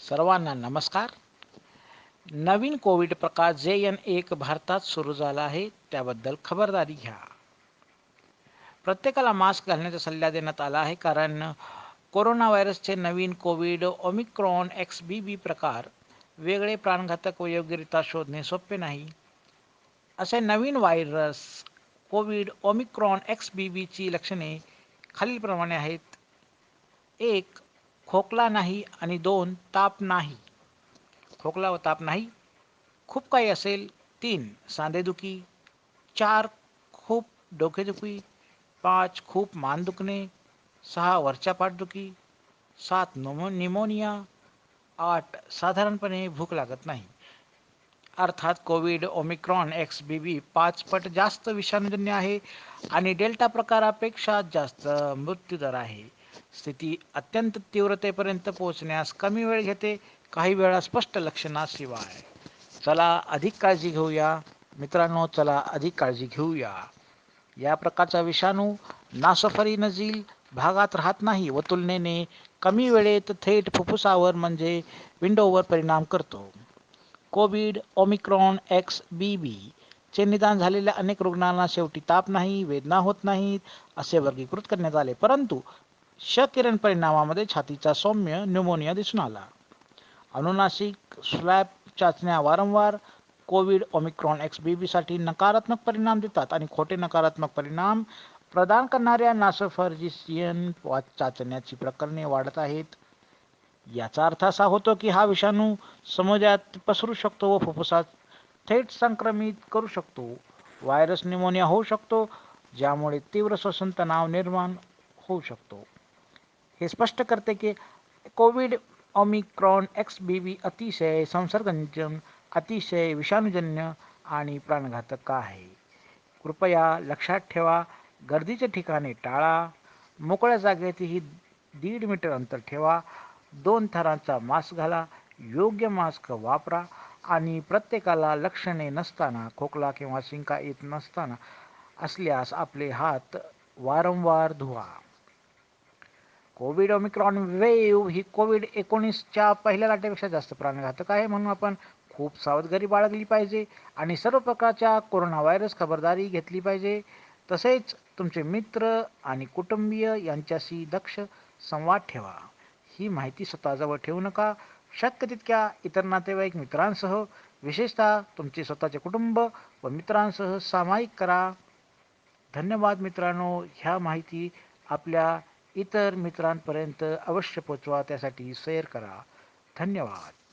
सर्वांना नमस्कार. नवीन कोविड प्रकार जे एन एक भारतात सुरू झाला आहे त्याबद्दल खबरदारी घ्या. प्रत्येकाला मास्क घालण्याचा सल्ला देण्यात आला आहे कारण कोरोना व्हायरसचे नवीन Covid Omicron X B B प्रकार वेगळे प्राणघातक व योग्यरित्या शोधणे सोपे नाही. असे नवीन virus Covid Omicron X B बीची लक्षणे खालीलप्रमाणे आहेत. एक खोकला नाही आणि दोन ताप नाही. खोकला व ताप नाही. खूप काही असेल तीन सांधेदुखी चार खूप डोकेदुखी पाच खूप मान दुखणे सहा वरच्या पाठदुखी सात नोमो निमोनिया आठ साधारणपणे भूक लागत नाही. अर्थात Covid Omicron X B B पाच पट जास्त विषाणूजन्य आहे आणि डेल्टा प्रकारापेक्षा जास्त मृत्यूदर आहे. स्थिती अत्यंत तीव्रतेपर्यंत पोहोचण्यास कमी वेळ घेते काही वेळा स्पष्ट लक्षणाशिवाय. चला अधिक काळजी घेऊया. मित्रांनो चला अधिक काळजी घेऊया. या प्रकारचा विषाणू नासफरीनझील भागात राहत नाही व तुलनेने कमी वेळेत थेट फुफ्फुसावर म्हणजे विंडोवर परिणाम करतो. Covid Omicron X B B. चे निदान झालेल्या अनेक रुग्णांना शेवटी ताप नाही वेदना होत नाहीत असे वर्गीकृत करण्यात आले. परंतु शकिरण परिणामामध्ये छातीचा सौम्य न्यूमोनिया दिसून आला. अनुनासिक स्लॅब चाचण्या वारंवार कोविड ओमिक्रॉन एक्स बी बीसाठी नकारात्मक परिणाम देतात आणि खोटे नकारात्मक परिणाम प्रदान करणाऱ्या नासोफर्जिसियन चाचण्याची प्रकरणे वाढत आहेत. याचा अर्थ असा होतो की हा विषाणू समाजात पसरू शकतो व फुफ्फुसात थेट संक्रमित करू शकतो. व्हायरस निमोनिया होऊ शकतो ज्यामुळे तीव्र श्वसन तणाव निर्माण होऊ शकतो. हे स्पष्ट करते की Covid Omicron X B B अतिशय संसर्गजन्य अतिशय विषाणूजन्य आणि प्राणघातक आहे. कृपया लक्षात ठेवा गर्दीचे ठिकाणे टाळा मोकळ्या जागेतही दीड मीटर अंतर ठेवा दोन थरांचा मास्क घाला योग्य मास्क वापरा आणि प्रत्येकाला लक्षणे नसताना खोकला किंवा शिंका येत नसताना असल्यास आपले हात वारंवार धुवा. कोविड ओमिक्रॉन वेव्ह ही कोविड एकोणीसच्या पहिल्या लाटेपेक्षा जास्त प्राणघातक आहे म्हणून आपण खूप सावधगिरी बाळगली पाहिजे आणि सर्व प्रकारच्या कोरोना व्हायरस खबरदारी घेतली पाहिजे. तसेच तुमचे मित्र आणि कुटुंबीय यांच्याशी दक्ष संवाद ठेवा. ही माहिती स्वतःजवळ ठेवू नका. शक्य तितक्या इतर नातेवाईक मित्रांसह विशेषतः तुमचे स्वतःचे कुटुंब व मित्रांसह सामायिक करा. धन्यवाद मित्रांनो. ह्या माहिती आपल्या इतर मित्रांपर्यंत अवश्य पोचवा. त्यासाठी शेअर करा. धन्यवाद.